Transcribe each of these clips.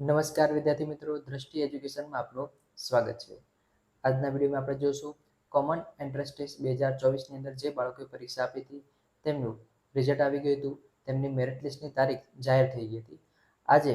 નમસ્કાર વિદ્યાર્થી મિત્રો, દ્રષ્ટિ એજ્યુકેશનમાં આપનું સ્વાગત છે. આજના વિડીયોમાં આપણે જોઈશું કોમન એન્ટ્રન્સ ટેસ્ટ બે હજાર ચોવીસની અંદર જે બાળકોએ પરીક્ષા આપી હતી, તેમનું રિઝલ્ટ આવી ગયું હતું, તેમની મેરિટ લિસ્ટની તારીખ જાહેર થઈ ગઈ હતી. આજે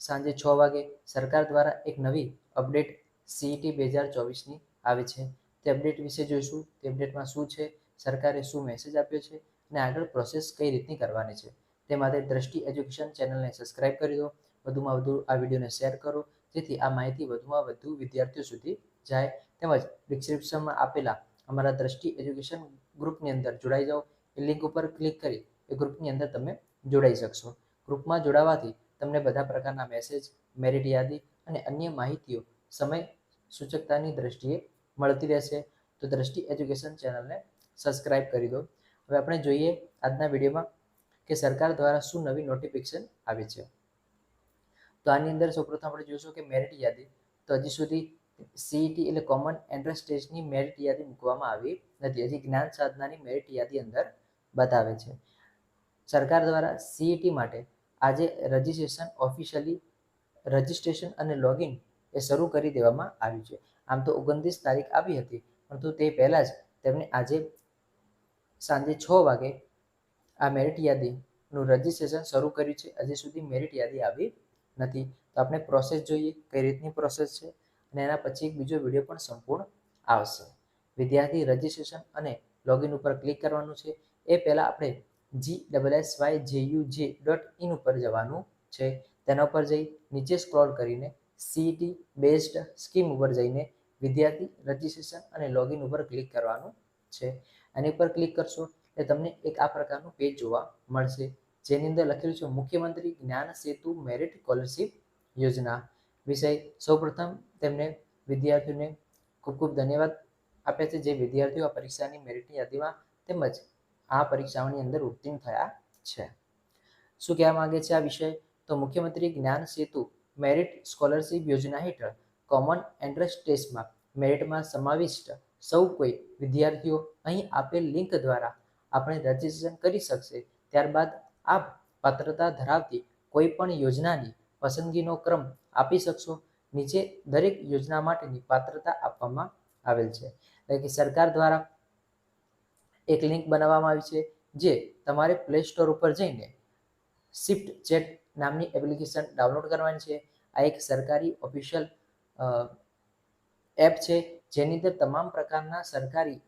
સાંજે છ વાગે સરકાર દ્વારા એક નવી અપડેટ સીઈટી બે હજાર ચોવીસની આવી છે. તે અપડેટ વિશે જોઈશું, તે અપડેટમાં શું છે, સરકારે શું મેસેજ આપ્યો છે અને આગળ પ્રોસેસ કઈ રીતની કરવાની છે. તે માટે દ્રષ્ટિ એજ્યુકેશન ચેનલને સબસ્ક્રાઇબ કરી દો વધુમાં વધુ આ વિડીયોને શેર કરો. જેથી આ માહિતી વધુમાં વધુ વિદ્યાર્થીઓ સુધી જાય. તેમજ ડિસ્ક્રિપ્શનમાં આપેલા અમારા દ્રષ્ટિ એજ્યુકેશન ગ્રુપની અંદર જોડાઈ જાઓ. એ લિંક ઉપર ક્લિક કરી એ ગ્રુપની અંદર તમે જોડાઈ શકશો. ગ્રુપમાં જોડાવાથી તમને બધા પ્રકારના મેસેજ મેરિટ યાદી અને અન્ય માહિતીઓ સમય સૂચકતાની દ્રષ્ટિએ મળતી રહેશે. તો દ્રષ્ટિ એજ્યુકેશન ચેનલને સબસ્ક્રાઇબ કરી દો. હવે આપણે જોઈએ આજના વિડીયોમાં કે સરકાર દ્વારા શું નવી નોટિફિકેશન આવી છે. તો આની અંદર સૌપ્રથમ આપણે જોઈશું કે મેરિટ યાદી. તો હજી સુધી સીઈટી એટલે કોમન એન્ટ્રન્સ ટેસ્ટની મેરિટ યાદી મૂકવામાં આવી નથી. હજી જ્ઞાન સાધનાની મેરિટ યાદી અંદર બતાવે છે. સરકાર દ્વારા સીઈટી માટે આજે રજિસ્ટ્રેશન ઓફિશિયલી રજિસ્ટ્રેશન અને લોગિન એ શરૂ કરી દેવામાં આવ્યું છે. આમ તો ઓગણત્રીસ તારીખ આવી હતી, પરંતુ તે પહેલાં જ તેમણે આજે સાંજે છ વાગે આ મેરિટ યાદીનું રજિસ્ટ્રેશન શરૂ કર્યું છે. હજી સુધી મેરિટ યાદી આવી નથી. તો આપણે પ્રોસેસ જોઈએ, કઈ રીતની પ્રોસેસ છે અને એના પછી એક બીજો વીડિયો પણ સંપૂર્ણ આવશે. વિદ્યાર્થી રજિસ્ટ્રેશન અને લોગિન ઉપર ક્લિક કરવાનું છે. એ પહેલાં આપણે G double S Y J U J dot in ઉપર જવાનું છે. તેના ઉપર જઈ નીચે સ્ક્રોલ કરીને સીઈટી બેસ્ડ સ્કીમ ઉપર જઈને વિદ્યાર્થી રજિસ્ટ્રેશન અને લોગિન ઉપર ક્લિક કરવાનું છે. એની ઉપર ક્લિક કરશો એટલે તમને એક આ પ્રકારનું પેજ જોવા મળશે. જેની અંદર લખેલું છે, મુખ્યમંત્રી જ્ઞાન સેતુ મેરિટ સ્કોલરશિપ યોજના વિષય. સૌપ્રથમ તેમને વિદ્યાર્થીઓને ખૂબ ખૂબ ધન્યવાદ આપે છે. જે વિદ્યાર્થીઓ આ પરીક્ષાની મેરિટની યાદીમાં તેમજ આ પરીક્ષાઓની અંદર ઉત્તીર્ણ થયા છે. શું કહેવા માંગે છે આ વિષય? તો મુખ્યમંત્રી જ્ઞાન સેતુ મેરિટ સ્કોલરશિપ યોજના હેઠળ કોમન એન્ટ્રન્સ ટેસ્ટમાં મેરિટમાં સમાવિષ્ટ સૌ કોઈ વિદ્યાર્થીઓ અહીં આપેલ લિંક દ્વારા આપણે રજીસ્ટ્રેશન કરી શકશે. ત્યારબાદ આ પાત્રતા ધરાવતી કોઈ પણ યોજનાની પસંદગીનો ક્રમ આપી શકશો. નીચે દરેક યોજના માટેની પાત્રતા આપવામાં આવેલ છે. એટલે કે સરકાર દ્વારા એક લિંક બનાવવામાં આવી છે, જે તમારે પ્લે સ્ટોર ઉપર જઈને શિફ્ટ ચેટ નામની એપ્લિકેશન ડાઉનલોડ કરવાની છે. આ એક સરકારી ઓફિશિયલ એપ છે, જેની અંદર તમામ પ્રકારના સરકારી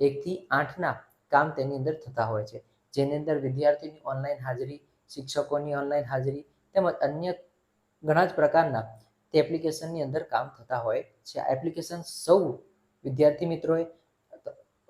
એકથી આઠના કામ તેની અંદર થતા હોય છે. જેની અંદર વિદ્યાર્થીની ઓનલાઈન હાજરી, શિક્ષકોની ઓનલાઈન હાજરી તેમજ અન્ય ઘણા જ પ્રકારના તે એપ્લિકેશનની અંદર કામ થતા હોય છે. આ એપ્લિકેશન સૌ વિદ્યાર્થી મિત્રોએ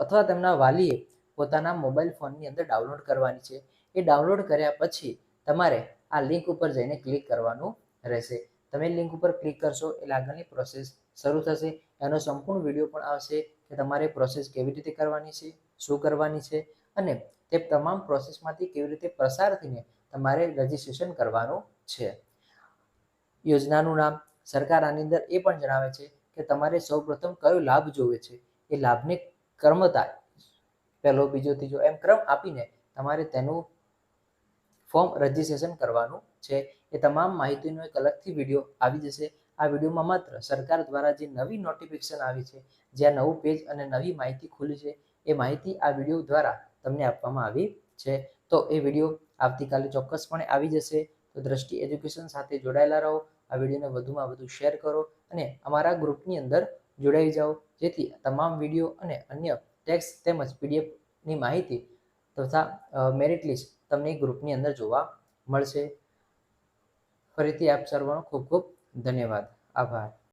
અથવા તેમના વાલીએ પોતાના મોબાઈલ ફોનની અંદર ડાઉનલોડ કરવાની છે. એ ડાઉનલોડ કર્યા પછી તમારે આ લિંક ઉપર જઈને ક્લિક કરવાનું રહેશે. તમે લિંક ઉપર ક્લિક કરશો એટલે આગળની પ્રોસેસ શરૂ થશે. એનો સંપૂર્ણ વીડિયો પણ આવશે કે તમારે પ્રોસેસ કેવી રીતે કરવાની છે, શું કરવાની છે અને તે તમામ પ્રોસેસમાંથી કેવી રીતે પસાર થઈને તમારે રજિસ્ટ્રેશન કરવાનું છે. યોજનાનું નામ સરકાર આની અંદર એ પણ જણાવે છે કે તમારે સૌપ્રથમ કયો લાભ જોવે છે? એ લાભને ક્રમતા પહેલો, બીજો, ત્રીજો એમ ક્રમ આપીને તમારે તેનું ફોર્મ રજિસ્ટ્રેશન કરવાનું છે. એ તમામ માહિતીનો એક અલગથી વીડિયો આવી જશે. આ વિડીયોમાં માત્ર સરકાર દ્વારા જે નવી નોટિફિકેશન આવી છે, જ્યાં નવું પેજ અને નવી માહિતી ખુલી છે, એ માહિતી આ વીડિયો દ્વારા તમને આપવામાં આવી છે. તો એ વીડિયો આવતીકાલે ચોક્કસપણે આવી જશે. તો દ્રષ્ટિ એજ્યુકેશન સાથે જોડાયેલા રહો. આ વિડીયોને વધુમાં વધુ શેર કરો અને અમારા ગ્રુપની અંદર જોડાઈ જાઓ. જેથી તમામ વીડિયો અને અન્ય ટેક્સ તેમજ પીડીએફની માહિતી તથા મેરિટ લિસ્ટ તમને ગ્રુપની અંદર જોવા મળશે. ફરીથી આપ સર્વનો ખૂબ ખૂબ ધન્યવાદ. આભાર.